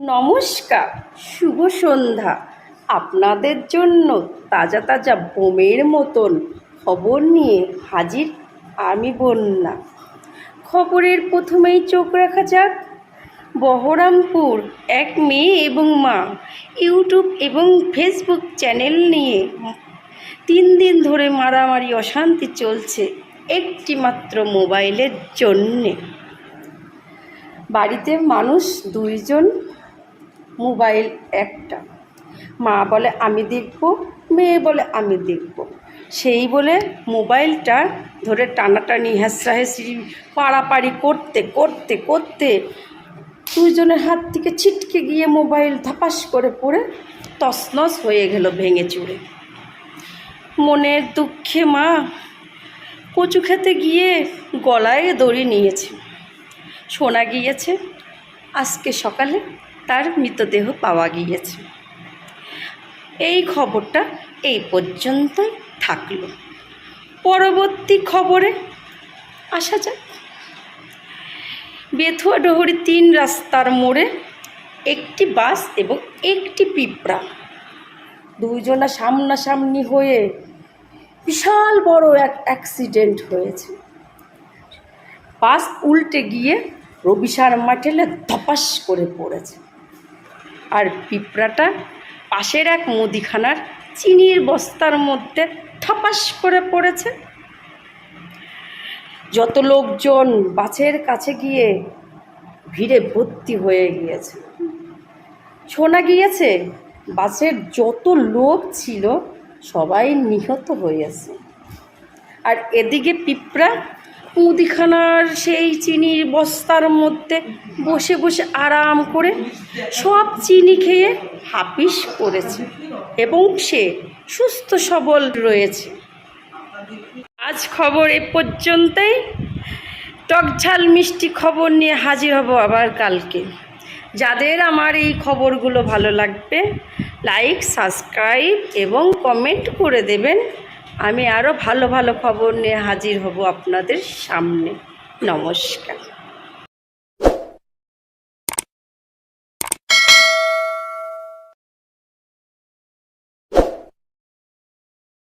নমস্কার, শুভ সন্ধ্যা। আপনাদের জন্য তাজা তাজা বোমের মতন খবর নিয়ে হাজির আমি বন্যা। খবরের প্রথমেই চোখ রাখা যাক। বহরমপুর এক মেয়ে এবং মা ইউটিউব এবং ফেসবুক চ্যানেল নিয়ে তিন দিন ধরে মারামারি, অশান্তি চলছে একটি মাত্র মোবাইলের জন্যে। বাড়িতে মানুষ দুইজন মোবাইল একটা। মা বলে, আমি দেখব, মেয়ে বলে, আমি দেখব। সেই বলে মোবাইলটা ধরে টানাটানি হেসড়াহেসড়ি পাড়াপাড়ি করতে করতে করতে দুজনের হাত থেকে ছিটকে গিয়ে মোবাইল ধাপাস করে পড়ে তছনছ হয়ে গেল ভেঙে চুরে। মনের দুঃখে মা কচু খেতে গিয়ে গলায় দড়ি নিয়েছে। শোনা গিয়েছে, আজকে সকালে তার মৃতদেহ পাওয়া গিয়েছে। এই খবরটা এই পর্যন্তই থাকল। পরবর্তী খবরে আসা যাক। বেথুয়া ডহরি তিন রাস্তার মোড়ে একটি বাস এবং একটি পিঁপড়া দুইজনা সামনাসামনি হয়ে বিশাল বড় এক অ্যাক্সিডেন্ট হয়েছে। বাস উল্টে গিয়ে রবিশার মাঠেলে ধপাস করে পড়েছে। আর পিঁপড়াটা পাশের এক মুদিখানার চিনির বস্তার মধ্যে ঠপাস করে পড়েছে। যত লোকজন বাসের কাছে গিয়ে ভিড়ে ভর্তি হয়ে গিয়েছে। শোনা গিয়েছে বাসের যত লোক ছিল, সবাই নিহত হয়েছে। আর এদিকে পিঁপড়া মুদিখানার সেই চিনির বস্তার মধ্যে বসে বসে আরাম করে সব চিনি খেয়ে হাপিস করেছে এবং সে সুস্থ সবল রয়েছে। আজ খবর এ পর্যন্তই। টকঝাল মিষ্টি খবর নিয়ে হাজির হব আবার কালকে। যাদের আমার এই খবরগুলো ভালো লাগবে লাইক সাবস্ক্রাইব এবং কমেন্ট করে দেবেন। আমি আরও ভালো ভালো খবর নিয়ে হাজির হব আপনাদের সামনে। নমস্কার।